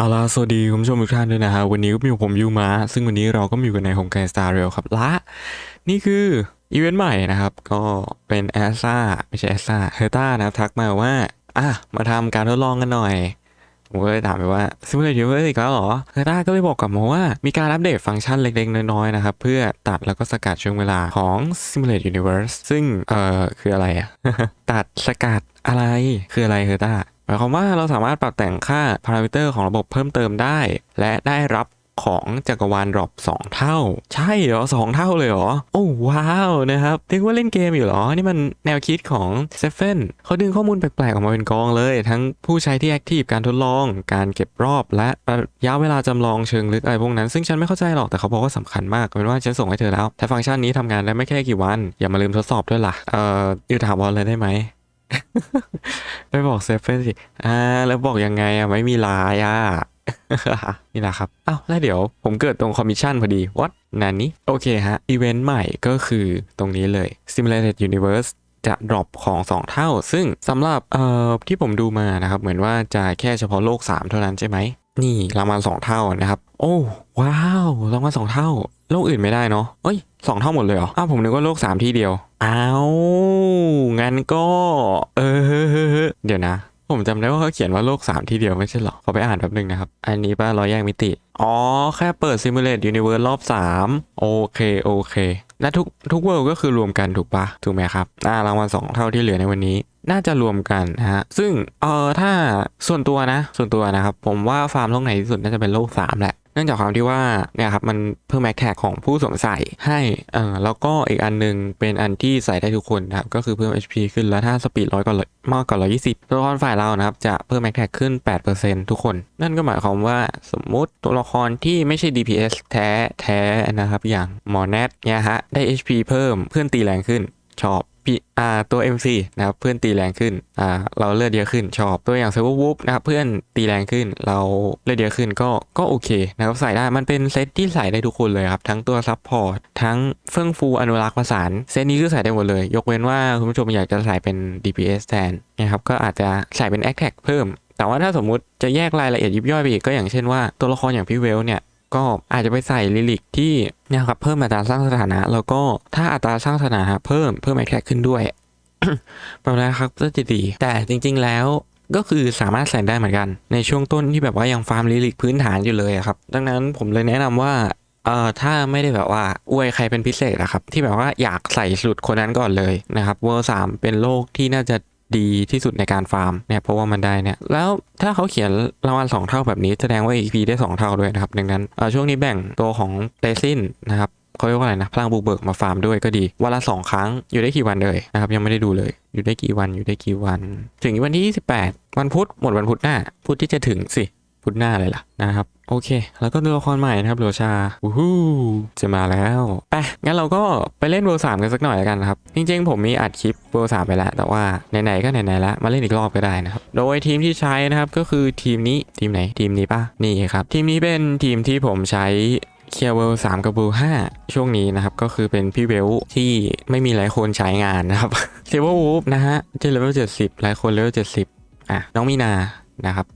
เอาล่ะสวัสดีคุณผู้ชมทุกท่านด้วยนะฮะวันนี้ก็มีผมยูมาซึ่งวันนี้เราก็มีอยู่กันในของแกสตาร์เรลครับละนี่คืออีเวนต์ใหม่นะครับ ก็เป็นแอสซาไม่ใช่แอสซาเฮอร์ต้านะครับ ทักมาว่า อะ มาทำการทดลองกันหน่อยผมก็เลยถามไปว่า Simulate Universe อีกแล้วเหรอเฮอร์ต้าก็เลยบอกกับมว่ามีการอัปเดตฟังก์ชันเล็กๆ น้อยๆ นะครับ เพื่อตัดแล้วก็สกัดช่วงเวลาของ Simulate Universe ซึ่ง เอ่อ คืออะไรอะตัดสกัดอะไรคืออะไรเฮอร์ต้า มายความว่าเราสามารถปรับแต่งค่าพารามิเตอร์ของระบบเพิ่มเติมได้ และได้รับของจักรวาลดรอป2 เท่า ใช่เหรอ 2 เท่าเลยเหรอ โอ้ว้าวนะครับนึกว่าเล่นเกมอยู่เหรอ นี่มันแนวคิดของเซฟเฟนเขาดึงข้อมูลแปลกๆ ออกมาเป็นกองเลย ทั้งผู้ใช้ที่แอคทีฟการทดลอง การเก็บรอบและระยะเวลาจำลองเชิงลึกอะไรพวกนั้น ซึ่งฉันไม่เข้าใจหรอกแต่เขาบอกว่าสำคัญมากเป็นว่าฉันส่งให้เธอแล้วแต่ฟังก์ชันนี้ทำงานได้ไม่แค่กี่วัน อย่ามาลืมทดสอบด้วยล่ะเอ่ออยู่ถามบอลเลยได้ไหม ไปบอกเซฟเฟนสิอ่าแล้วบอกยังไงอะไม่มีลายอะนี่แหละครับ อ้าว แล้วเดี๋ยวผมเกิดตรงคอมมิชชั่นพอดีวัดนันนี้ โอเคฮะ อีเวนต์ใหม่ก็คือตรงนี้เลย Simulated Universe จะดรอปของ 2 เท่า ซึ่งสำหรับเอ่อที่ผมดูมานะครับ เหมือนว่าจะแค่เฉพาะโลก 3 เท่านั้นใช่ไหม นี่รางวัล2เท่านะครับ โอ้ว้าวรางวัล2เท่า โลกอื่นไม่ได้เนาะเอ้ยสองเท่าหมดเลยเหรออ้าวผมนึกว่าโลก3ที่เดียวอ้าวงั้นก็ เออเดี๋ยวนะ ผมจำได้ว่าเขาเขียนว่าโลก 3 ที่เดียวไม่ใช่หรอขอไปอ่านแป๊บนึงนะครับ อันนี้ป้าร้อยแยกมิติ อ๋อ แค่เปิดซิมูเลตยูนิเวิร์สรอบ 3 โอเค โอเค และทุกทุกเวิลด์ก็คือรวมกันถูกปะถูกไหมครับ อ่ารางวัล2เท่าที่เหลือในวันนี้น่าจะรวมกันนะฮะ ซึ่งเอ่อถ้าส่วนตัวนะ ส่วนตัวนะครับ ผมว่าฟาร์มโลกไหนที่สุดน่าจะเป็นโลก 3 แหละ เนื่องจากความที่ว่าเนี่ยครับมันเพิ่มแม็กแท็กของผู้สวมใส่ให้เออแล้วก็อีกอันหนึงเป็นอันที่ใส่ได้ทุกคนนะครับก็คือเพิ่ม HP ขึ้นแล้วถ้าสปีดร้อยกว่ามากกว่า120ตัวละครฝ่ายเรานะครับจะเพิ่มแม็กแท็กขึ้น 8%ทุกคน นั่นก็หมายความว่าสมมุติตัวละครที่ไม่ใช่ DPS แท้แท้นะครับอย่างหมอแนทเนี่ยฮะได้ HP เพิ่มเพื่อนตีแรงขึ้นชอบ พี่อ่าตัว MC นะครับเพื่อนตีแรงขึ้นอ่าเราเลือดเยอะขึ้นชอบตัวอย่างเซ r ร์วูฟนะครับเพื่อนตีแรงขึ้นเราเลือดเยอะขึ้นก็ก็โอเคนะครับใส่ได้มันเป็นเซตที่ใส่ได้ทุกคนเลยครับทั้งตัวซับพอร์ตทั้งเฟื่องฟูอนุรักษ์ประสานเซตนี้คือใส่ได้หมดเลย ยกเว้นว่าคุณผู้ชมอยากจะใส่เป็น DPS แทนนะครับก็อาจจะใส่เป็น a c t a c เพิ่มแต่ว่าถ้าสมมุติจะแยกรายละเอียดยิบย่อยไปอีกก็อย่างเช่นว่าตัวละครอย่างพี่เวลเนี่ย ก็อาจจะไปใส่ลิลิกที่เนี่ยครับเพิ่มอัตราสร้างสถานะ แล้วก็ถ้าอัตราสร้างสถานะเพิ่มเพิ่มแอแท็กขึ้นด้วยประมาณนั้นครับก็จะดีแต่จริง ๆ แล้วก็คือสามารถใส่ได้เหมือนกัน ในช่วงต้นที่แบบว่ายังฟาร์มลิลิกพื้นฐานอยู่เลยอะครับ ดังนั้นผมเลยแนะนำว่าเอ่อถ้าไม่ได้แบบว่าอวยใครเป็นพิเศษอะครับ ที่แบบว่าอยากใส่สุดคนนั้นก่อนเลยนะครับเวอร์สามเป็นโลกที่น่าจะ ดีที่สุดในการฟาร์มเนี่ยเพราะว่ามันได้เนี่ยแล้วถ้าเขาเขียนรางวัล2เท่าแบบนี้แสดงว่า EP ได้ 2 เท่าด้วยนะครับดังนั้นช่วงนี้แบ่งตัวของเตซินนะครับเขาเรียกว่าอะไรนะพลังบุกเบิกมาฟาร์มด้วยก็ดีวันละสองครั้งอยู่ได้กี่วันเลยนะครับยังไม่ได้ดูเลย อยู่ได้กี่วันอยู่ได้กี่วัน ถึงวันที่28วันพุธหมดวันพุธหน้าพุธที่จะถึงสิ พุทธหน้าเลยล่ะนะครับโอเค แล้วก็ตัวละครใหม่นะครับโรชาวู้ฮู้จะมาแล้วไปงั้นเราก็ไปเล่นเวอร์สามกันสักหน่อยแล้วกันนะครับ จริงๆ ผมมีอัดคลิปเวอร์สามไปแล้ว แต่ว่าไหนๆก็ไหนๆแล้วมาเล่นอีกรอบก็ได้นะครับ โดยทีมที่ใช้นะครับก็คือทีมนี้ทีมไหนทีมนี้ป่ะ นี่ครับ ทีมนี้เป็นทีมที่ผมใช้เคียร์เวลสามกับเวลห้าช่วงนี้นะครับ ก็คือเป็นพี่เวลที่ไม่มีหลายคนใช้งานนะครับเซเวอร์วูฟนะฮะเจเลเวลเจ็ดสิบหลายคนเลเวลเจ็ดสิบอะน้องมีนานะครับ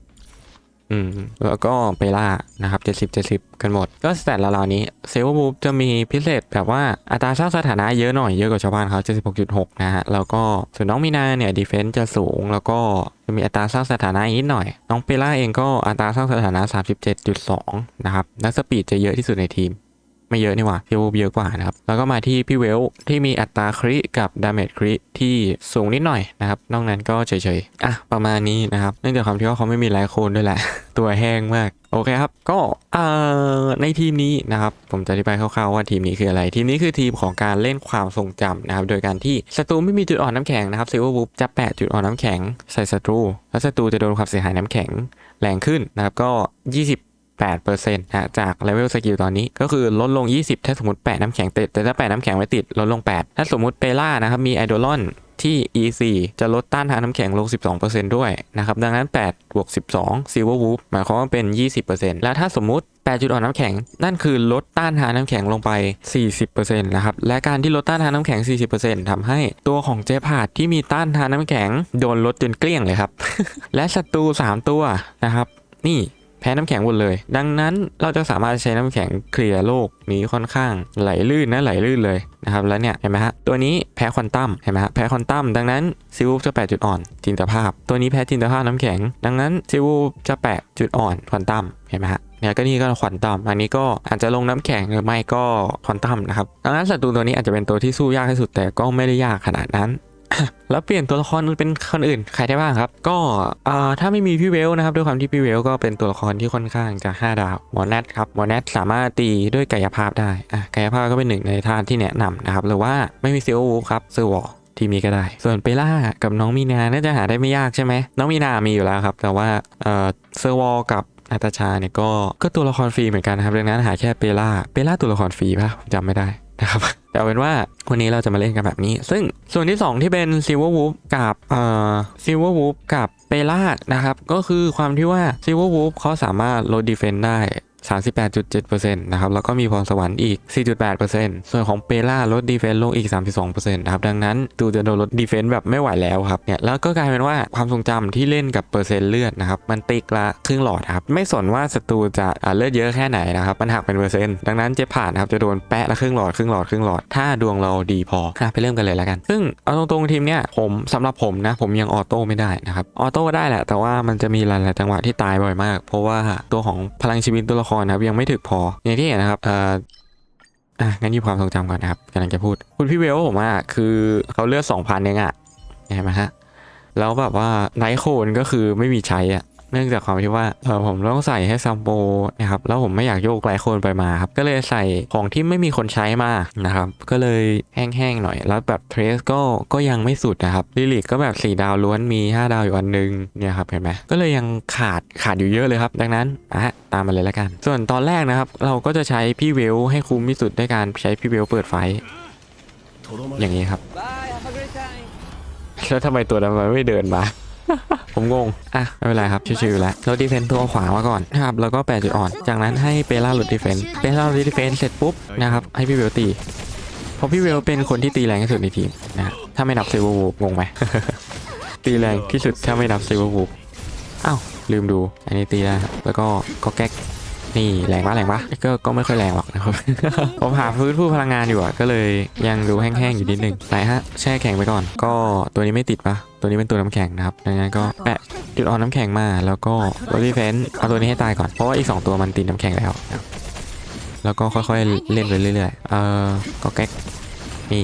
อืมแล้วก็ไปล่านะครับ70 70กันหมด ก็สแตทเหล่านี้เซเวอร์บูจะมีพิเศษแบบว่าอัตราสร้างสถานะเยอะหน่อยเยอะกว่าชาวบ้านเขา76.6นะฮะ แล้วก็ส่วนน้องมีนาเนี่ยดีเฟนซ์จะสูง แล้วก็จะมีอัตราสร้างสถานะนิดหน่อย น้องเปล่าเองก็อัตราสร้างสถานะ37.2นะครับและสปีดจะเยอะที่สุดในทีม ไม่เยอะนี่หว่าเซเวอร์เยอะกว่านะครับ แล้วก็มาที่พี่เวลที่มีอัตราคริกับดาเมจคริที่สูงนิดหน่อยนะครับ นอกนั้นก็เฉยๆ อะ ประมาณนี้นะครับเนื่องจากความที่ว่าเขาไม่มีไลฟ์โคนด้วยแหละ ตัวแห้งมาก โอเคครับ ก็เอ่อในทีมนี้นะครับ ผมจะอธิบายคร่าวๆว่าทีมนี้คืออะไร ทีมนี้คือทีมของการเล่นความทรงจำนะครับ โดยการที่ศัตรูไม่มีจุดอ่อนน้ำแข็งนะครับซิลเวอร์วูฟจะแปะจุดอ่อนน้ำแข็งใส่ศัตรู แล้วศัตรูจะโดนความเสียหายน้ำแข็งแรงขึ้นนะครับก็ 20 8%นะจากเลเวลสกิลตอนนี้ ก็คือลดลง 20 ถ้าสมมติแปะน้ำแข็งติด แต่ถ้าแปะน้ำแข็งไม่ติด ลดลง 8 ถ้าสมมติเปล่านะครับ มีไอดอลอนที่ E4 จะลดต้านทานน้ำแข็งลง 12%ด้วยนะครับ ดังนั้น 8 บวก 12 Silver Wolf หมายความว่าเป็น 20%แล้วถ้าสมมุติ8จุดอ่อนน้ำแข็ง นั่นคือลดต้านทานน้ำแข็งลงไป 40%นะครับ และการที่ลดต้านทานน้ำแข็ง 40%ทำให้ตัวของเจพาดที่มีต้านทานน้ำแข็ง โดนลดจนเกลี้ยงเลยครับ และศัตรู 3 ตัวนะครับ นี่ พพ้น้ำแข็งหมดเลย ดังนั้นเราจะสามารถใช้น้ำแข็งเคลียร์โลกนี้ค่อนข้างไหลลื่นนะไหลลื่นเลยนะครับแล้วเนี่ยเห็นไหมฮะตัวนี้แพ้ควอนตัมเห็นไหมฮะแพ้ควอนตัมดังนั้นซิลจะแปะจุดอ่อนจินตภาพ ตัวนี้แพ้จินตภาพน้ำแข็ง ดังนั้นซิลจะแปะจุดอ่อนควอนตัมเห็นไหมฮะเนี่ยก็นี่ก็ควอนตัมอันนี้ก็อาจจะลงน้ำแข็งหรือไม่ก็ควอนตัมนะครับดังนั้นศัตรูตัวนี้อาจจะเป็นตัวที่สู้ยากที่สุดแต่ก็ไม่ได้ยากขนาดนั้น แล้วเปลี่ยนตัวละครเป็นคนอื่นใครได้บ้างครับ ก็ถ้าไม่มีพี่เวลนะครับด้วยความที่พี่เวลก็เป็นตัวละครที่ค่อนข้างจะ 5 ดาวหมอแนทครับหมอแนทสามารถตีด้วยกายภาพได้อะกายภาพก็เป็นหนึ่งในท่าที่แนะนำนะครับหรือว่าไม่มีเซลวูครับเซอร์วอลทีมีก็ได้ ส่วนเปล่ากับน้องมีนาน่าจะหาได้ไม่ยากใช่ไหมน้องมีนามีอยู่แล้วครับ แต่ว่าเออเซอร์วอลกับนาตาชาเนี่ยก็ก็ตัวละครฟรีเหมือนกันนะครับดังนั้นหาแค่เปล่าเปล่าตัวละครฟรีป่ะจำไม่ได้นะครับ แต่เอาเป็นว่าวันนี้เราจะมาเล่นกันแบบนี้ ซึ่งส่วนที่ 2 ที่เป็น Silver Wolf กับเอ่อ Silver Wolf กับเปล่านะครับ ก็คือความที่ว่า Silver Wolf เขาสามารถลดดีเฟนได้ 38.7%นะครับแล้วก็มีพรสวรรค์อีก 4.8%ส่วนของเปล่าลดดีเฟนลงอีก 32%นะครับดังนั้นตูจะโดนลดดีเฟนแบบไม่ไหวแล้วครับเนี่ยแล้วก็กลายเป็นว่าความทรงจำที่เล่นกับเปอร์เซ็นต์เลือดนะครับมันติ๊กละครึ่งหลอดครับไม่สนว่าศัตรูจะเลือดเยอะแค่ไหนนะครับมันหักเป็นเปอร์เซ็นต์ดังนั้นจะผ่านนะครับจะโดนแปะละครึ่งหลอดครึ่งหลอดครึ่งหลอดถ้าดวงเราดีพอไปเริ่มกันเลยแล้วกัน ซึ่งเอาตรงๆทีมเนี่ยผมสำหรับผมนะผมยังออโต้ไม่ได้นะครับออโต้ได้แหละแต่ว่ามันจะมีหลายๆจังหวะที่ตายบ่อยมาก เพราะว่าตัวของพลังชีวิตตัวละครนะครับยังไม่ถึกพออย่างที่เห็นนะครับเอ่ออะงั้นยิบความทรงจำก่อนนะครับกำลังจะพูด คุณพี่เวลผมอะคือเขาเลือดสองพันเองอะเห็นไหมฮะแล้วแบบว่าไนท์โคนก็คือไม่มีใช้อะ เนื่องจากความที่ว่าเออผมต้องใส่ให้ซัมโปนะครับแล้วผมไม่อยากโยกไลท์โคนไปมาครับก็เลยใส่ของที่ไม่มีคนใช้มานะครับก็เลยแห้งๆหน่อย แล้วแบบเทรสก็ก็ยังไม่สุดนะครับลิลิกก็แบบ 4 ดาวล้วนมี 5 ดาวอยู่อันหนึงเนี่ยครับเห็นไหมก็เลยยังขาดขาดอยู่เยอะเลยครับ ดังนั้นอะตามมาเลยแล้วกัน ส่วนตอนแรกนะครับ เราก็จะใช้พี่เวลให้คุ้มที่สุดด้วยการใช้พี่เวลเปิดไฟ อย่างนี้ครับ Bye, have a great time. แล้วทำไมตัวนั้นมันไม่เดินมา ผมงง อะ ไม่เป็นไรครับ ชิวๆแล้วเราดีเฟนต์ตัวขวามาก่อนนะครับ แล้วก็แปดจุดอ่อน จากนั้นให้เปล่าหลุดดีเฟนต์เปล่าหลุดดีเฟนต์เสร็จปุ๊บนะครับ ให้พี่เวลตีเพราะพี่เวลเป็นคนที่ตีแรงที่สุดในทีมนะถ้าไม่นับเซเวอร์วูฟงงไหมตีแรงที่สุดถ้าไม่นับเซเวอร์วูฟอ้าวลืมดู อันนี้ตีแล้วครับแล้วก็ก็แก๊ก นี่แรงปะแรงปะก็ก็ไม่ค่อยแรงหรอกนะครับ ผมหาฟื้นฟูพลังงานอยู่อะก็เลยยังดูแห้งๆอยู่นิดนึงไหนฮะแช่แข็งไปก่อน ก็ตัวนี้ไม่ติดปะตัวนี้เป็นตัวน้ำแข็งนะครับดังนั้นก็แปะจุดอ่อนน้ำแข็งมาแล้วก็โรดี้เฟนเอาตัวนี้ให้ตายก่อนเพราะว่าอีก 2 ตัวมันติดน้ำแข็งแล้ว แล้วก็ค่อยๆเล่นไปเรื่อยๆเออก็แก๊กนี่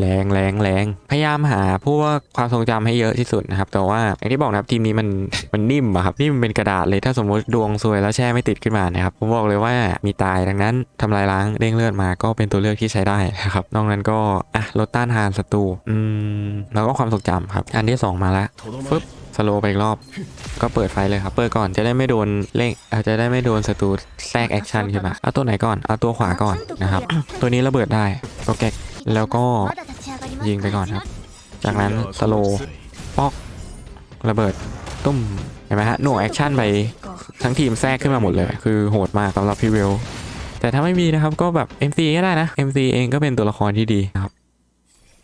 แรงแรงแรงพยายามหาพวกความทรงจำให้เยอะที่สุดนะครับ แต่ว่าอย่างที่บอกนะครับทีมนี้มันมันนิ่มอะครับนิ่มเป็นกระดาษเลยถ้าสมมติดวงซวยแล้วแช่ไม่ติดขึ้นมานะครับผมบอกเลยว่ามีตายดังนั้นทำลายล้างเด้งเลือดมาก็เป็นตัวเลือกที่ใช้ได้นะครับนอกนั้นก็อะลดต้านทานศัตรูอืมแล้วก็ความทรงจำครับ อันที่สองมาแล้วฟึบสโลไปอีกรอบ ก็เปิดไฟเลยครับ เปิดก่อนจะได้ไม่โดนเล่งจะได้ไม่โดนศัตรูแทรกแอคชั่นขึ้นมา เอาตัวไหนก่อน เอาตัวขวาก่อนนะครับ ตัวนี้ระเบิดได้ก็แก๊ก แล้วก็ยิงไปก่อนครับ จากนั้นสโลว์ปอกระเบิดตุ้มเห็นไหมฮะหน่วงแอคชั่นไปทั้งทีมแทรกขึ้นมาหมดเลย คือโหดมากสำหรับพี่เวล แต่ถ้าไม่มีนะครับก็แบบ MC ก็ได้นะ MC เองก็เป็นตัวละครที่ดีครับ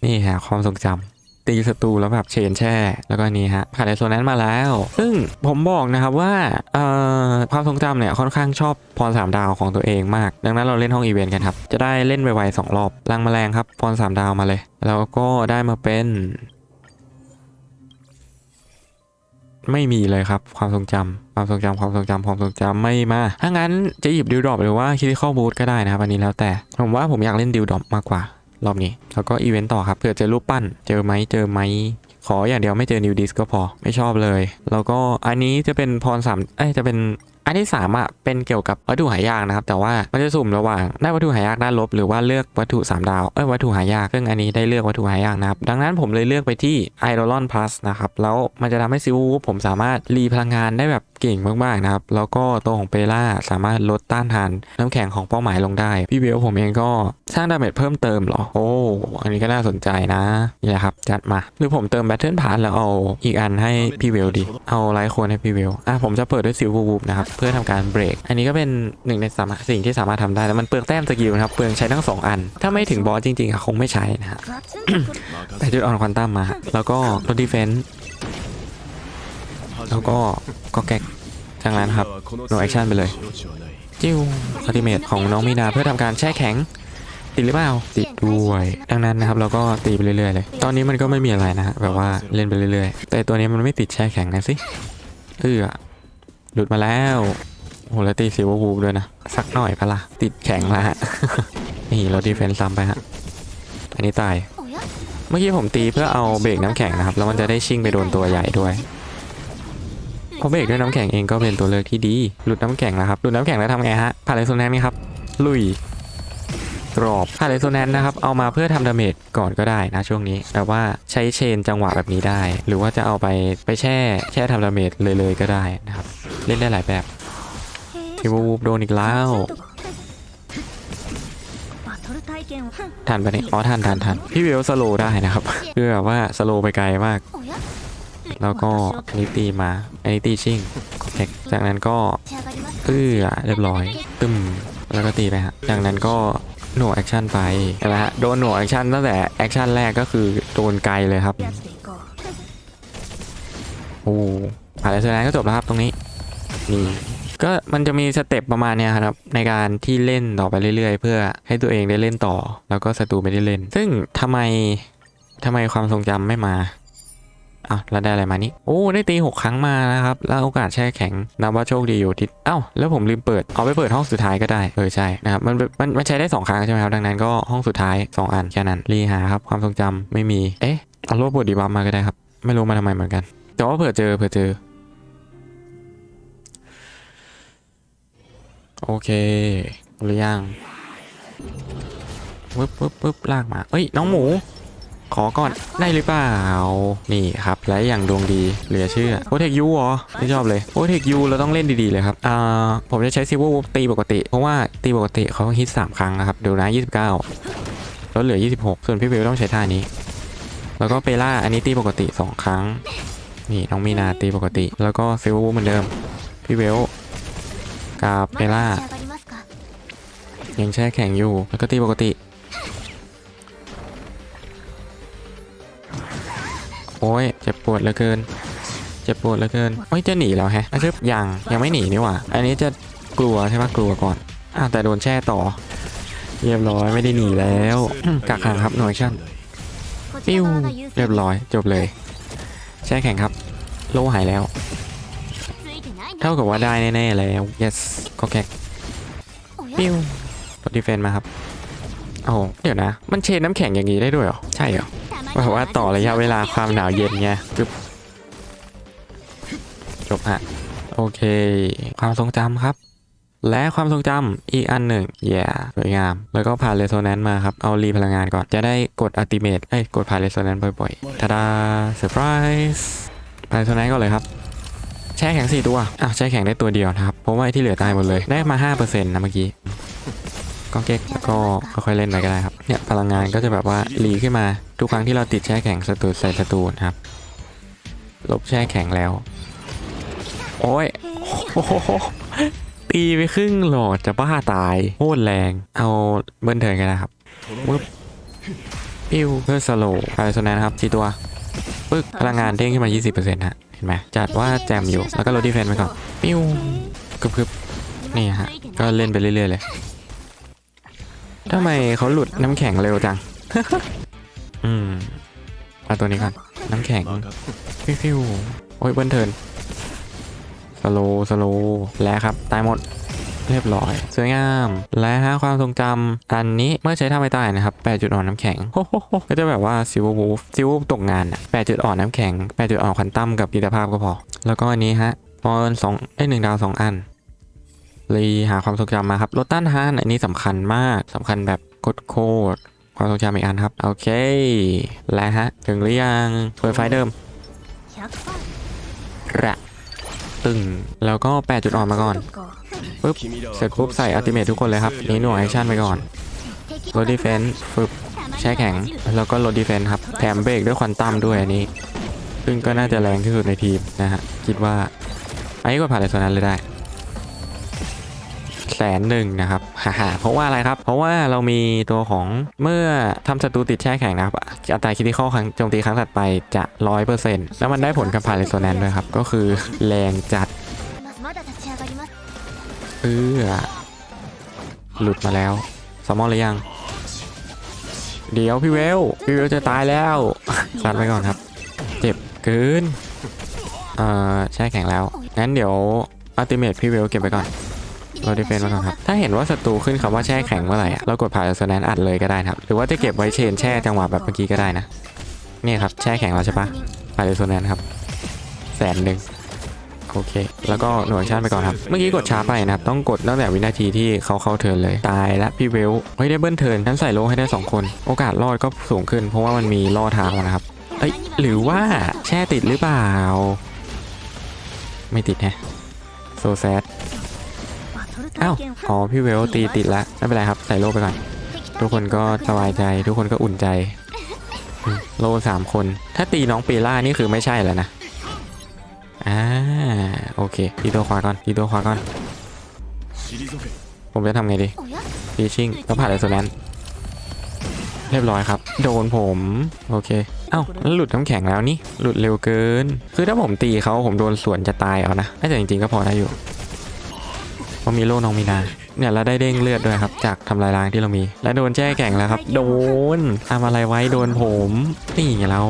นี่ฮะความทรงจำ ตีศัตรูแล้วแบบเชนแช่ แล้วก็นี่ฮะผ่านในโซนนั้นมาแล้ว ซึ่งผมบอกนะครับว่าเอ่อความทรงจำเนี่ยค่อนข้างชอบพรสามดาวของตัวเองมาก ดังนั้นเราเล่นห้องอีเวนต์กันครับ จะได้เล่นไวๆสองรอบลังแมลงครับพรสามดาวมาเลย แล้วก็ได้มาเป็น ไม่มีเลยครับความทรงจำความทรงจำความทรงจำความทรงจำไม่มา ถ้างั้นจะหยิบดิวดรอปหรือว่าคิริคอบูทก็ได้นะครับอันนี้แล้วแต่ผมว่าผมอยากเล่นดิวดรอปมากกว่า รอบนี้ แล้วก็อีเวนต์ต่อครับเผื่อเจอรูปปั้น เจอไหมเจอไหมขออย่างเดียวไม่เจอนิวดิสก็พอไม่ชอบเลย แล้วก็อันนี้จะเป็นพรสามเอ้ยจะเป็น อันที่สามอะเป็นเกี่ยวกับวัตถุหายากนะครับแต่ว่ามันจะสุ่มระหว่างได้วัตถุหายากด้านลบ หรือว่าเลือกวัตถุสามดาวเอ้ยวัตถุหายากซึ่งอันนี้ได้เลือกวัตถุหายากนะครับดังนั้นผมเลยเลือกไปที่ไอรอนพลัสนะครับแล้วมันจะทำให้ซิวูผมสามารถรีพลังงานได้แบบเก่งมากๆนะครับแล้วก็ตัวของเปล่าสามารถลดต้านทานน้ำแข็งของเป้าหมายลงได้ พี่เบลผมเองก็สร้างดาเมจเพิ่มเติมหรอโอ้อันนี้ก็น่าสนใจนะนี่แหละครับจัดมาหรือผมเติมแบตเทิลพาร์แล้วเอาอีกอันให้พี่เวลดีเอาไลท์โคนให้พี่เวลอะผมจะเปิดด้วยซิวูฟนะครับเพื่อทำการเบรก อันนี้ก็เป็นหนึ่งในสามารถสิ่งที่สามารถทำได้แล้วมันเปลืองแต้มสกิลนะครับเปลืองใช้ทั้งสองอัน ถ้าไม่ถึงบอสจริงๆอะคงไม่ใช้นะฮะแต่จุดอ่อนควอนตัมมา แล้วก็ลดดีเฟนส์แล้วก็ก็แก๊กจากนั้นครับ no action ไปเลย จิ้วอัลติเมทของน้องมีนาเพื่อทำการแช่แข็งติดหรือเปล่าติดด้วย ดังนั้นนะครับเราก็ตีไปเรื่อยๆเลย ตอนนี้มันก็ไม่มีอะไรนะฮะแบบว่าเล่นไปเรื่อยๆ แต่ตัวนี้มันไม่ติดแช่แข็งนะสิเออ หลุดมาแล้วโหแล้วตีซิลเวอร์วูฟด้วยนะ สักหน่อยปะล่ะติดแข็งละฮะ นี่เราดีเฟนซ์ซ้ำไปฮะ อันนี้ตาย เมื่อกี้ผมตีเพื่อเอาเบรกน้ำแข็งนะครับ แล้วมันจะได้ชิ่งไปโดนตัวใหญ่ด้วยเพราะเบรกด้วยน้ำแข็งเองก็เป็นตัวเลือกที่ดี หลุดน้ำแข็งแล้วครับ หลุดน้ำแข็งแล้วทำไงฮะผ่านเลโซแนนนี่ครับ ลุยกรอบผ่านเลโซแนนนะครับ เอามาเพื่อทำดาเมจก่อนก็ได้นะช่วงนี้ แต่ว่าใช้เชนจังหวะแบบนี้ได้ หรือว่าจะเอาไปไปแช่แช่ทำดาเมจเลยเลยๆก็ได้นะครับ เล่นได้หลายแบบทิววูบโดนอีกแล้วทันปะเนี่ยอ๋อทันทันทันพี่เวลสโลว์ได้นะครับคือแบบว่าสโลว์ไปไกลมาก แล้วก็อันนี้ตีมาอันนี้ตีชิ่งแท็กจากนั้นก็เอื้อเรียบร้อย ตึมแล้วก็ตีไปฮะจากนั้นก็หน่วแอคชั่นไปนะฮะโดนหน่วแอคชั่นตั้งแต่แอคชั่นแรกก็คือโดนไกลเลยครับโอ้ผ่านแล้วแสดงก็จบแล้วครับตรงนี้ นี่ก็มันจะมีสเต็ปประมาณเนี้ยครับในการที่เล่นต่อไปเรื่อยๆ เพื่อให้ตัวเองได้เล่นต่อ แล้วก็ศัตรูไม่ได้เล่น ซึ่งทำไมทำไมความทรงจำไม่มาอ้าวแล้วได้อะไรมานี่โอ้ได้ตีหกครั้งมานะครับ แล้วโอกาสแช่แข็งนับว่าโชคดีอยู่ทิศเอ้าแล้วผมลืมเปิดเอาไปเปิดห้องสุดท้ายก็ได้เออใช่นะครับมันมันมันใช้ได้สองครั้งใช่ไหมครับดังนั้นก็ห้องสุดท้ายสองอันแค่นั้นรีหาครับความทรงจำไม่มีเอ๊ะเอาโลบทดีบัมมาก็ได้ครับ ไม่รู้มาทำไมเหมือนกันแต่ว่าเผื่อเจอเผื่อเจอ โอเคหรือยังปึ๊บปึ๊บปึ๊บลากมา เอ้ย น้องหมู ขอก่อน ได้หรือเปล่า นี่ครับ และอย่างดวงดี เหลือเชื่อโอเทคยูเหรอ ไม่ชอบเลยโอเทคยูเราต้องเล่นดี ๆ เลยครับ อ่า ผมจะใช้ซิเวอร์วูฟตีปกติ เพราะว่าตีปกติเขาฮิต 3 ครั้งนะครับดี๋ยวนะ 29 แล้วเหลือ 26 ส่วนพี่เวลต้องใช้ท่านี้ แล้วก็เปล่า อันนี้ตีปกติ 2 ครั้ง นี่น้องมีนาตีปกติ แล้วก็ซิเวอร์วูฟเหมือนเดิม พี่เวล กับเปล่ายังแช่แข็งอยู่ แล้วก็ตีปกติ โอ้ยเจ็บปวดเหลือเกิน เจ็บปวดเหลือเกินโอ้ยจะหนีแล้วแฮะอาชึบยังยังไม่หนีนี่หว่า อันนี้จะกลัวใช่ปะกลัวก่อนอ้าวแต่โดนแช่ต่อ เรียบร้อยไม่ได้หนีแล้วกักขังครับหน่วยชั่นปิ้วเรียบร้อยจบเลย แช่แข็งครับ โลหายแล้ว เท่ากับว่าได้แน่ๆแล้ว yes ก็แก๊กปิ้วรถดีเฟนมาครับโอ้โหเดี๋ยวนะ มันเชนน้ำแข็งอย่างนี้ได้ด้วยเหรอ ใช่เหรอแบบว่าต่อระยะเวลาความหนาวเย็นไงปึ๊บจบฮะโอเค ความทรงจำครับ และความทรงจำอีกอันหนึ่งแย่สวยงาม แล้วก็ผ่านเรโซแนนซ์มาครับ เอารีพลังงานก่อน จะได้กดอัลติเมทเอ้ย กดผ่านเรโซแนนซ์บ่อยๆทาดาเซอร์ไพรส์ผ่านเรโซแนนซ์ก่อนเลยครับแช่แข็งสี่ตัวอ้าวแช่แข็งได้ตัวเดียวนะครับ เพราะว่าไอที่เหลือตายหมดเลย ได้มา 5%นะเมื่อกี้ก็เก๊กแล้วก็ค่อยๆเล่นไปก็ได้ครับ เนี่ยพลังงานก็จะแบบว่ารีขึ้นมาทุกครั้งที่เราติดแช่แข็งศัตรูใส่ศัตรูนะครับ ลบแช่แข็งแล้ว โอ้ยโอ้โหตีไปครึ่งหลอดจะบ้าตายโคตรแรง เอาเบิ้ลเทิร์นกันนะครับปึ๊บปิ้วเพื่อสโลว์อะไรโซนนะครับสี่ตัวปึ๊กพลังงานเด้งขึ้นมา 20%ฮะ ห็นไหมจัดว่าแจมอยู่ แล้วก็โรดีเฟนไปก่อน ปิ้วกึบกึบนี่ฮะ ก็เล่นไปเรื่อยๆเลยทำไมเขาหลุดน้ำแข็งเร็วจัง อืมเอาตัวนี้ก่อน น้ำแข็งฟิวฟิวโอ้ยเบิ้ลเทิร์นสโลสโลแล้วครับ ตายหมด เรียบร้อย สวยงาม และฮะความทรงจำอันนี้เมื่อใช้ท่าไม่ตายนะครับ8จุดอ่อนน้ำแข็งก็จะแบบว่าซิววูฟซิวูฟตกงานอะ8จุดอ่อนน้ำแข็ง8จุดอ่อนควันตั้มกับกิจภาพก็พอ แล้วก็อันนี้ฮะพอสองเอ้ยหนึ่งดาวสองอันรีหาความทรงจำมาครับลดต้านทานอันนี้สำคัญมากสำคัญแบบโคตรโคตรความทรงจำอีกอันครับโอเค และฮะ ถึงหรือยังเปิดไฟเดิมระตึงแล้วก็8จุดอ่อนมาก่อน ปึ๊บ เสร็จปุ๊บใส่อัติเมททุกคนเลยครับ นี่หน่วยแอคชั่นไปก่อนลดดีเฟนส์ปึ๊บแช่แข็ง แล้วก็ลดดีเฟนส์ครับ แถมเบรกด้วยควันตั้มด้วยอันนี้ ซึ่งก็น่าจะแรงที่สุดในทีมนะฮะ คิดว่า อันนี้ก็ผ่านในโซนนั้นเลยได้แสนหนึ่งนะครับฮ่าๆเพราะว่าอะไรครับ เพราะว่าเรามีตัวของเมื่อทำศัตรูติดแช่แข็งนะครับ อัตราคิดที่ข้อครั้งโจมตีครั้งถัดไปจะร้อยเปอร์เซ็นต์แล้วมันได้ผลกับพาเลโซแนนด้วยครับ ก็คือแรงจัด เออหลุดมาแล้วสมองหรือยัง เดี๋ยวพี่เวล พี่เวลจะตายแล้วสัดไปก่อนครับ เจ็บเกินเอ่อแช่แข็งแล้วงั้นเดี๋ยวอัลติเมทพี่เวลเก็บไปก่อนเราดีเฟนต์มาก่อนครับ ถ้าเห็นว่าศัตรูขึ้นคำว่าแช่แข็งเมื่อไหร่เรากดผ่านโซนนอัดเลยก็ได้ครับ หรือว่าจะเก็บไว้เชนแช่จังหวะแบบเมื่อกี้ก็ได้นะ นี่ครับแช่แข็งแล้วใช่ปะผ่านโซนนครับ แสนหนึ่ง โอเค แล้วก็หน่วยชั่นไปก่อนครับ เมื่อกี้กดช้าไปนะครับ ต้องกดตั้งแต่วินาทีที่เขาเข้าเทิร์นเลย ตายละพี่เวล เฮ้ยได้เบิ้ลเทิร์นทั้นใส่โลให้ได้ 2 คน โอกาสรอดก็สูงขึ้น เพราะว่ามันมีล่อทางนะครับ เอ้ยหรือว่าแช่ติดหรือเปล่า ไม่ติดแฮะโซแซดอ้าวอ๋อพี่เวลตีติดละไม่เป็นไรครับใส่โลไปก่อน ทุกคนก็สบายใจ ทุกคนก็อุ่นใจ โลสามคน ถ้าตีน้องปีล่านี่คือไม่ใช่แล้วนะ อ่าโอเคตีตัวขวาก่อนตีตัวขวาก่อน ผมจะทำไงดีฟีชิ่งแล้วผ่านเลยโซแลนเรียบร้อยครับ โดนผมโอเคเอ้าแล้วหลุดน้ำแข็งแล้วนี่หลุดเร็วเกิน คือถ้าผมตีเขาผมโดนสวนจะตายเอานะแต่จริงๆก็พอได้อยู่เพราะมีโล่น้องมีนาเนี่ยเราได้เด้งเลือดด้วยครับ จากทำลายล้างที่เรามี และโดนแจ้แข่งแล้วครับ โดนทำอะไรไว้โดนผมนี่เรา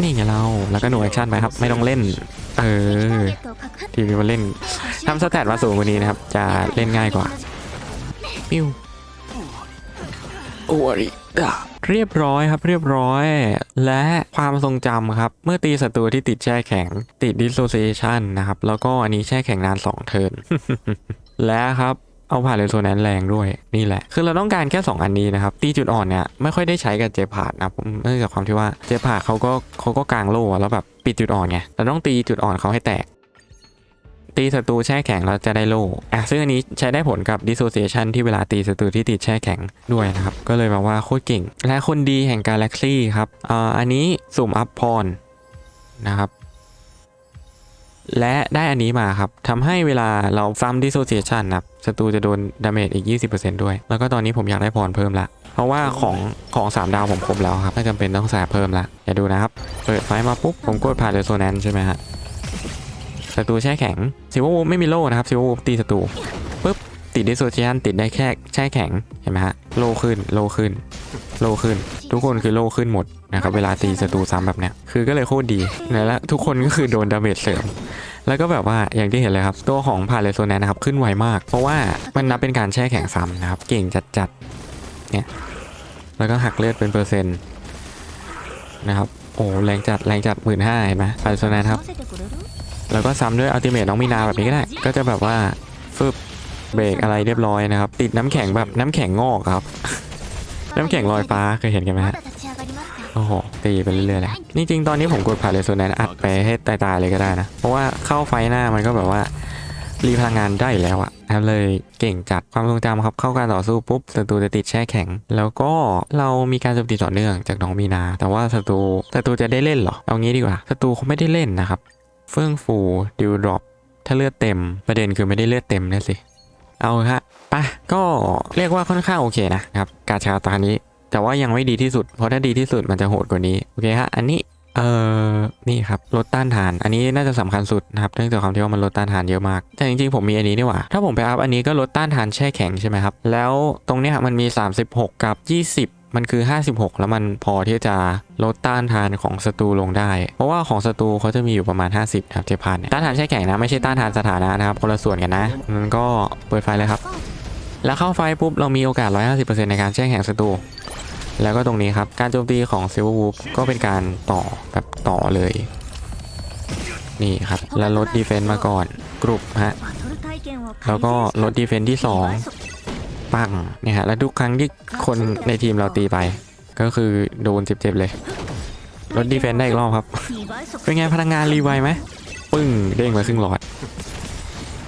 นี่ไงเรา แล้วก็หน่วยแอคชั่นไปครับ ไม่ต้องเล่น เออ ทีมนี้มาเล่นทำสแตทมาสูงกว่านี้นะครับ จะเล่นง่ายกว่า ปิ้วโอ้ยอะเรียบร้อยครับเรียบร้อย และความทรงจำครับ เมื่อตีศัตรูที่ติดแช่แข็ง ติด dissociation นะครับ แล้วก็อันนี้แช่แข็งนาน 2 เทิร์นและครับ เอาผ่านเลยโซนนั้นแรงด้วยนี่แหละ คือเราต้องการแค่ 2 อันนี้นะครับ ตีจุดอ่อนเนี่ยไม่ค่อยได้ใช้กับเจพาดนะครับเนื่องจากความที่ว่าเจพาดเขาก็เขาก็กางโล่ะแล้วแบบปิดจุดอ่อนไงเราต้องตีจุดอ่อนเขาให้แตก ตีศัตรูแช่แข็งแล้วจะได้โล่อะซึ่งอันนี้ใช้ได้ผลกับ dissociation ที่เวลาตีศัตรูที่ติดแช่แข็งด้วยนะครับ ก็เลยแบบว่าโคตรเก่ง และคนดีแห่งกาแล็กซี่ครับอ่าอันนี้สุ่มอัพพรนะครับ และได้อันนี้มาครับทำให้เวลาเราซ้ำ dissociation นะครับศัตรูจะโดนดาเมจอีก 20%ด้วย แล้วก็ตอนนี้ผมอยากได้พรเพิ่มละ เพราะว่าของของ 3 ดาวผมครบแล้วครับ ไม่จำเป็นต้องใส่เพิ่มละ อย่าดูนะครับ เปิดไฟมาปุ๊บ ผมกดผ่านเรโซแนนใช่ไหมฮะศัตรูแช่แข็งซิววูไม่มีโล่นะครับซิววูตีศัตรูปุ๊บ ติด dissociation ติดได้แค่แช่แข็งเห็นไหมฮะโลขึ้นโลขึ้น โลขึ้น ทุกคนคือโลขึ้นหมดนะครับเวลาตีศัตรูซ้ำแบบเนี้ยคือก็เลยโคตรดีและทุกคนก็คือโดนดาเมจเสริมแล้วก็แบบว่าอย่างที่เห็นเลยครับ ตัวของพาเลโซแนนนะครับ ขึ้นไวมาก เพราะว่ามันนับเป็นการแช่แข็งซ้ำนะครับ เก่งจัดๆเนี่ยแล้วก็หักเลือดเป็นเปอร์เซ็นต์นะครับโอ้แรงจัดแรงจัดหมื่นห้าเห็นไหมพาเลโซแนนครับ แล้วก็ซ้ำด้วยอัลติเมทน้องมีนาแบบนี้ก็ได้ ก็จะแบบว่าฟึบ เบรกอะไรเรียบร้อยนะครับ ติดน้ำแข็งแบบน้ำแข็งงอกครับ น้ำแข็งลอยฟ้าเคยเห็นกันไหมฮะโอ้โหตีไปเรื่อยๆเลยนี่จริงตอนนี้ผมกดผ่านเลยโซนนั้นอัดไปให้ตายๆเลยก็ได้นะ เพราะว่าเข้าไฟหน้ามันก็แบบว่ารีพลังงานได้แล้วอะครับเลยเก่งจัดความทรงจำครับเข้าการต่อสู้ปุ๊บศัตรูจะติดแช่แข็ง แล้วก็เรามีการโจมตีต่อเนื่องจากน้องมีนา แต่ว่าศัตรูศัตรูจะได้เล่นเหรอ เอางี้ดีกว่าศัตรูเขาไม่ได้เล่นนะครับ เฟื่องฟูดิวดรอปถ้าเลือดเต็ม ประเด็นคือไม่ได้เลือดเต็มนะสิ เอาฮะไปก็เรียกว่าค่อนข้างโอเคนะครับ กาชาตานี้ แต่ว่ายังไม่ดีที่สุด เพราะถ้าดีที่สุดมันจะโหดกว่านี้ โอเคฮะ อันนี้ เอ่อ นี่ครับ ลดต้านทาน อันนี้น่าจะสำคัญสุดนะครับ เนื่องจากความที่ว่ามันลดต้านทานเยอะมาก แต่จริงๆผมมีอันนี้นี่หว่า ถ้าผมไปอัพอันนี้ก็ลดต้านทานแช่แข็งใช่ไหมครับ แล้วตรงเนี้ยมันมี 36 กับ 20 มันคือ 56 แล้วมันพอที่จะลดต้านทานของศัตรูลงได้ เพราะว่าของศัตรูเขาจะมีอยู่ประมาณ 50นะครับเจพานเนี่ยต้านทานแช่แข็งนะไม่ใช่ต้านทานสถานะนะครับคนละส่วนกันนะมันก็เปิดไฟเลยครับ แล้วเข้าไฟปุ๊บเรามีโอกาส 150%ในการแช่แข็งศัตรูแล้วก็ตรงนี้ครับ การโจมตีของ Silver Wolf ก็เป็นการต่อแบบต่อเลย นี่ครับ แล้วลดดีเฟนต์มาก่อน กรุ๊ปฮะ แล้วก็ลดดีเฟนต์ที่ 2 ปังเนี่ยฮะแล้วทุกครั้งที่คนในทีมเราตีไป ก็คือโดนเจ็บๆเลยลดดีเฟนต์ได้อีกรอบครับ เป็นไงพลังงานรีไวไหมปึ้งเด้งมาครึ่งหลอด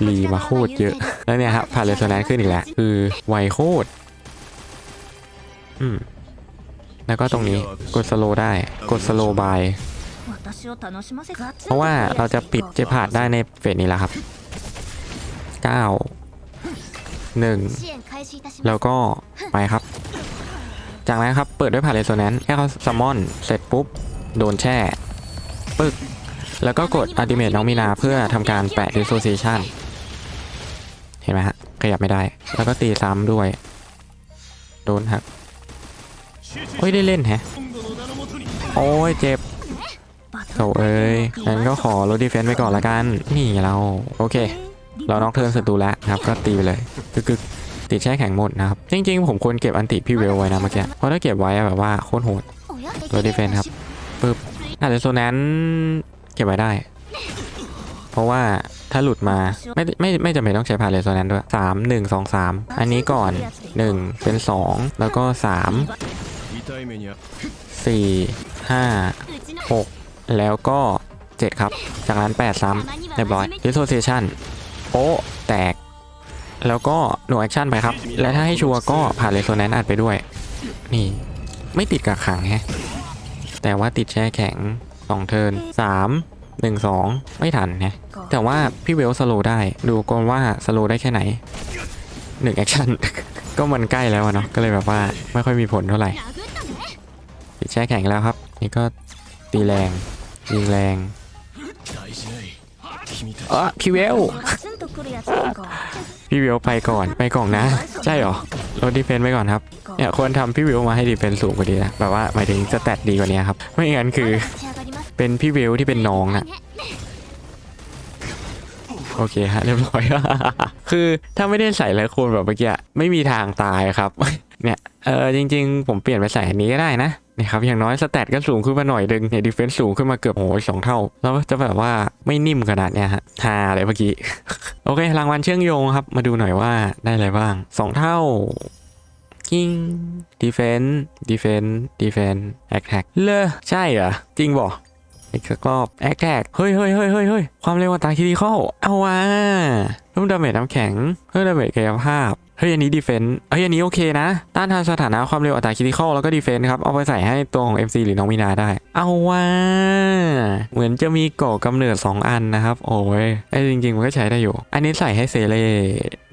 รีมาโคตรเยอะ แล้วเนี่ยครับผ่านเลสโซนนขึ้นอีกแล้วคือไวโคตรอืมแล้วก็ตรงนี้กดสโลได้กดสโลบายเพราะว่าเราจะปิดเจพาดได้ในเฟสนี้แหละครับ 9 1แล้วก็ไปครับ จากนั้นครับเปิดด้วยผ่านเรโซแนนซ์แค่เขาซัมมอนเสร็จปุ๊บ โดนแช่ ปึก แล้วก็กดอัลติเมทน้องมีนาเพื่อทำการแปะ dissociation เห็นไหมฮะ ขยับไม่ได้ แล้วก็ตีซ้ำด้วย โดนหักโอ้ยได้เล่นแฮะ โอ้ยเจ็บโถเอ้ยงั้นก็ขอลดดีเฟนต์ไปก่อนละกัน นี่เรา โอเค เราน้องเทิร์นศัตรูแล้วครับก็ตีไปเลยกึกๆติดแช่แข็งหมดนะครับ จริงๆ ผมควรเก็บอันติพี่เวลไว้นะเมื่อกี้เพราะถ้าเก็บไว้แบบว่าโคตรโหดตัวดีเฟนครับปึ๊บอาจจะโซนนั้นเก็บไว้ได้ เพราะว่าถ้าหลุดมาไม่ไม่ไม่จำเป็นต้องใช้พาเลสโซนนั้นด้วยสามหนึ่งสองสามอันนี้ก่อนหนึ่งเป็นสองแล้วก็สามสี่ห้าหกแล้วก็ 7 ครับ จากนั้น 8 ซ้ำเรียบร้อย dissociation โอ้แตก แล้วก็หนแอคชั่นไปครับ และถ้าให้ชัวร์ก็ผ่านเลโซแนนซัดไปด้วย นี่ ไม่ติดกับขังแฮะ แต่ว่าติดแช่แข็งสองเทิร์นสามหนึ่งสองไม่ทันนะแต่ว่าพี่เวลสโลได้ดูก่อนว่าสโลได้แค่ไหนหนึ่งแอคชั่น ก็มันใกล้แล้วเนาะก็เลยแบบว่าไม่ค่อยมีผลเท่าไหร่ติดแช่แข็งแล้วครับ นี่ก็ตีแรงยิงแรงอ๋อพี่เวล พี่วิวไปก่อนไปก่อนนะ ใช่หรอลดดีเฟนต์ไปก่อนครับเนี่ยควรทำพี่วิวมาให้ดีเฟนต์สูงกว่านี้นะแบบว่าหมายถึงสแตทดีกว่านี้ครับไม่งั้นคือเป็นพี่วิวที่เป็นน้องอะโอเคฮะเรียบร้อย คือถ้าไม่ได้ใส่แล้วคนแบบเมื่อกี้ไม่มีทางตายครับ เนี่ยเออจริง ๆ ผมเปลี่ยนไปใส่อันนี้ก็ได้นะนี่ครับอย่างน้อยสแตทก็สูงขึ้นมาหน่อยดึงเนี่ยดีเฟนซ์สูงขึ้นมาเกือบโอ้โหสองเท่า แล้วจะแบบว่าไม่นิ่มขนาดเนี้ยฮะฮาเลยเมื่อกี้ โอเค รางวัลเชื่องโยงครับ มาดูหน่อยว่าได้อะไรบ้างสองเท่ากิ้งดีเฟนซ์ดีเฟนซ์ดีเฟนซ์แอคแท็กเลอใช่เหรอ จริงบ่อีกสักรอบแอคแท็กเฮ้ยเฮ้ยเฮ้ยเฮ้ยเฮ้ยความเร็วอัตราคิริคอลเอาว่ะเพิ่มดาเมจน้ำแข็ง เพิ่มดาเมจกายภาพ เฮ้ยอันนี้ดีเฟนต์เฮ้ยอันนี้โอเคนะ ต้านทานสถานะความเร็วอัตราคิริคอลแล้วก็ดีเฟนต์ครับ เอาไปใส่ให้ตัวของ MC หรือน้องมีนาได้ เอาว่า เหมือนจะมีก่อกำเนิด 2 อันนะครับ โอ้ยไอ้จริง ๆ มันก็ใช้ได้อยู่ อันนี้ใส่ให้เซเล่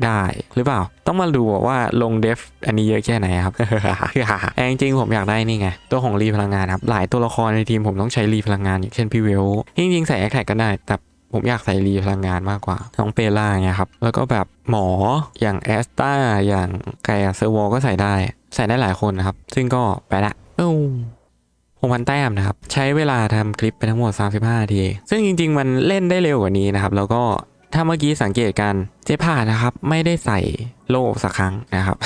ได้หรือเปล่า ต้องมาดูว่าลงเดฟอันนี้เยอะแค่ไหนครับแต่จริงๆผมอยากได้นี่ไง ตัวของรีพลังงานครับ หลายตัวละครในทีมผมต้องใช้รีพลังงานอย่างเช่นพี่เวลจริงๆใส่แอคแท็กก็ได้แต่ ผมอยากใส่รีพลังงานมากกว่าน้องเปล่าเนี่ยครับ แล้วก็แบบหมออย่างแอสตาอย่างไกอาเซอร์วอลก็ใส่ได้ ใส่ได้หลายคนนะครับ ซึ่งก็ไปละเอ้าผมพันแต้มนะครับ ใช้เวลาทำคลิปไปทั้งหมด 35นาที ซึ่งจริง ๆ มันเล่นได้เร็วกว่านี้นะครับ แล้วก็ ถ้าเมื่อกี้สังเกตกันเจ๊ผ่านะครับไม่ได้ใส่โล่สักครั้งนะครับ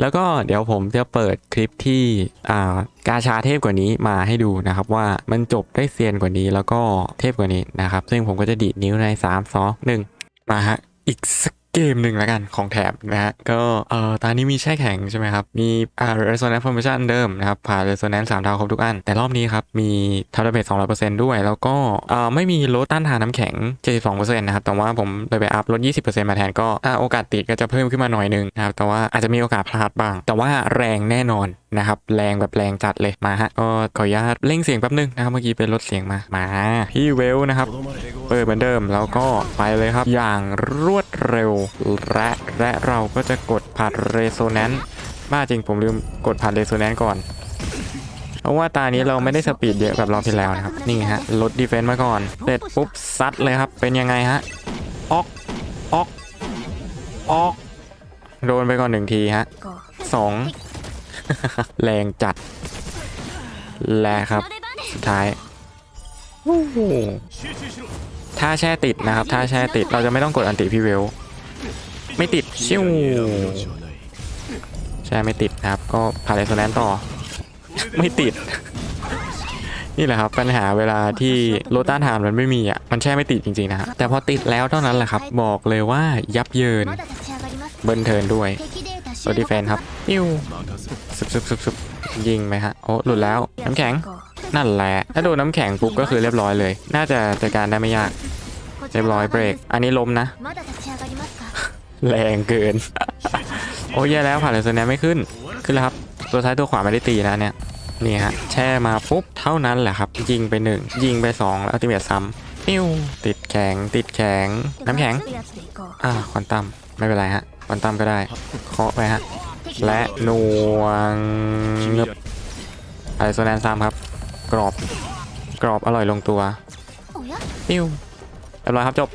แล้วก็เดี๋ยวผมจะเปิดคลิปที่อ่ากาชาเทพกว่านี้มาให้ดูนะครับ ว่ามันจบได้เซียนกว่านี้แล้วก็เทพกว่านี้นะครับ ซึ่งผมก็จะดีดนิ้วใน 3 2 1 มาฮะอีกสัก เกมหนึ่งแล้วกันของแถบนะฮะก็เอ่อตอนนี้มีแช่แข็งใช่ไหมครับ มีอ่า resonance formation เดิมนะครับ ผ่าน resonance 3ดาวครบทุกอัน แต่รอบนี้ครับ มีทับดาเปอร์เซ็นต์ด้วย แล้วก็เอ่อไม่มีลดต้านทานน้ำแข็งเจ็ดสิบสองเปอร์เซ็นต์นะครับ แต่ว่าผมเลยไปอัพลดยี่สิบเปอร์เซ็นต์มาแทนก็อ่าโอกาสติดก็จะเพิ่มขึ้นมาหน่อยนึงนะครับแต่ว่าอาจจะมีโอกาสพลาดบ้าง แต่ว่าแรงแน่นอน นะครับแรงแบบแรงจัดเลยมาฮะก็ขออนุญาตเร่งเสียงแป๊บนึงนะครับเมื่อกี้เป็นลดเสียงมามาพี่เวลนะครับเปิดเหมือนเดิมแล้วก็ไปเลยครับ อย่างรวดเร็วและและเราก็จะกดผัดเรโซแนนซ์บ้าจริงผมลืมกดผัดเรโซแนนซ์ก่อนเพราะว่าตานี้เราไม่ได้สปีดเยอะแบบรอบที่แล้วนะครับ นี่ฮะลดดีเฟนซ์มาก่อน เสร็จปุ๊บซัดเลยครับ เป็นยังไงฮะ ออกออกออก โดนไปก่อนหนึ่งทีฮะสอง แรงจัด แลครับ สุดท้ายถ้าแช่ติดนะครับ ถ้าแช่ติดเราจะไม่ต้องกดอันติพี่เวล ไม่ติดชิวแช่ไม่ติดครับ ก็พาเลสแลนต่อ ไม่ติด นี่แหละครับปัญหาเวลาที่โลต้าทานมันไม่มีอะ มันแช่ไม่ติดจริงๆนะฮะแต่พอติดแล้วเท่านั้นแหละครับ บอกเลยว่ายับเยิน เบิร์นเทินด้วย โรดีแฟนครับปิ้ว任せซึบซึบซึบซึบยิงไหมฮะโอ้หลุดแล้วน้ำแข็งนั่นแหละ ถ้าโดนน้ำแข็งปุ๊บก็คือเรียบร้อยเลย น่าจะจัดการได้ไม่ยาก เรียบร้อยเบรก อันนี้ล้มนะ แรงเกิน โอ้ยแย่แล้วผ่านเลยโซนนี้ไม่ขึ้น ขึ้นแล้วครับ ตัวท้ายตัวขวาไม่ได้ตีนะเนี่ย นี่ฮะ แช่มาปุ๊บเท่านั้นแหละครับ ยิงไปหนึ่ง ยิงไปสองแล้วอัลติเมทซ้ำปิ้วติดแข็ง ติดแข็ง น้ำแข็ง อ่าควอนตัมไม่เป็นไรฮะ ควอนตัมก็ได้ เคาะไปฮะ และหน่วงเงึบไอโซแนนซ้ำครับ กรอบ กรอบอร่อยลงตัว ปิ้วเรียบร้อยครับจบ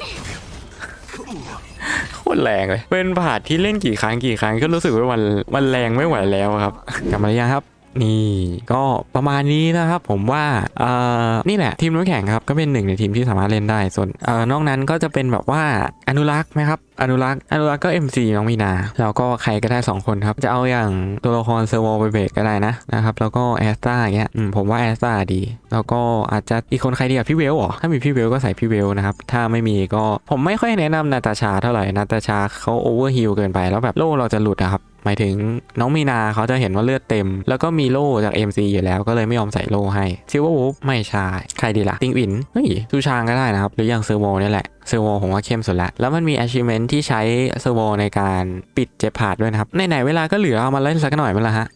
โคตรแรงเลย เป็นผาดที่เล่นกี่ครั้งกี่ครั้งก็รู้สึกว่ามันมันแรงไม่ไหวแล้วครับ กลับมาหรือยังครับ นี่ก็ประมาณนี้นะครับผมว่าเอ่อนี่แหละทีมน้ำแข็งครับก็เป็นหนึ่งในทีมที่สามารถเล่นได้ส่วนเอ่อนอกนั้นก็จะเป็นแบบว่าอนุรักษ์ไหมครับอนุรักษ์อนุรักษ์ก็ MC น้องมีนาแล้วก็ใครก็ได้ 2 คนครับ จะเอาอย่างตัวละครเซอร์โวไปเบรกก็ได้นะนะครับแล้วก็แอสตาอย่างเงี้ยผมว่าแอสตาดี แล้วก็อาจจะอีกคนใครดีอะพี่เวลหรอถ้ามีพี่เวลก็ใส่พี่เวลนะครับถ้าไม่มีก็ผมไม่ค่อยแนะนำนาตาชาเท่าไหร่นาตาชาเขาโอเวอร์ฮิลเกินไปแล้วแบบโล่เราจะหลุดอะครับ หมายถึงน้องมีนาเขาจะเห็นว่าเลือดเต็ม แล้วก็มีโล่จาก MC อยู่แล้วก็เลยไม่ยอมใส่โล่ให้ซิลเวอร์วูฟไม่ใช่ใครดีล่ะ ติงอินเฮ้ยซูชางก็ได้นะครับ หรืออย่างเซอร์โวนี่แหละเซอร์โวผมว่าเข้มสุดละ แล้วมันมี achievement ที่ใช้เซอร์โวในการปิดเจ็บผาดด้วยนะครับในไหนเวลาก็เหลือเอามาเล่นสักหน่อยมั้งล่ะฮะ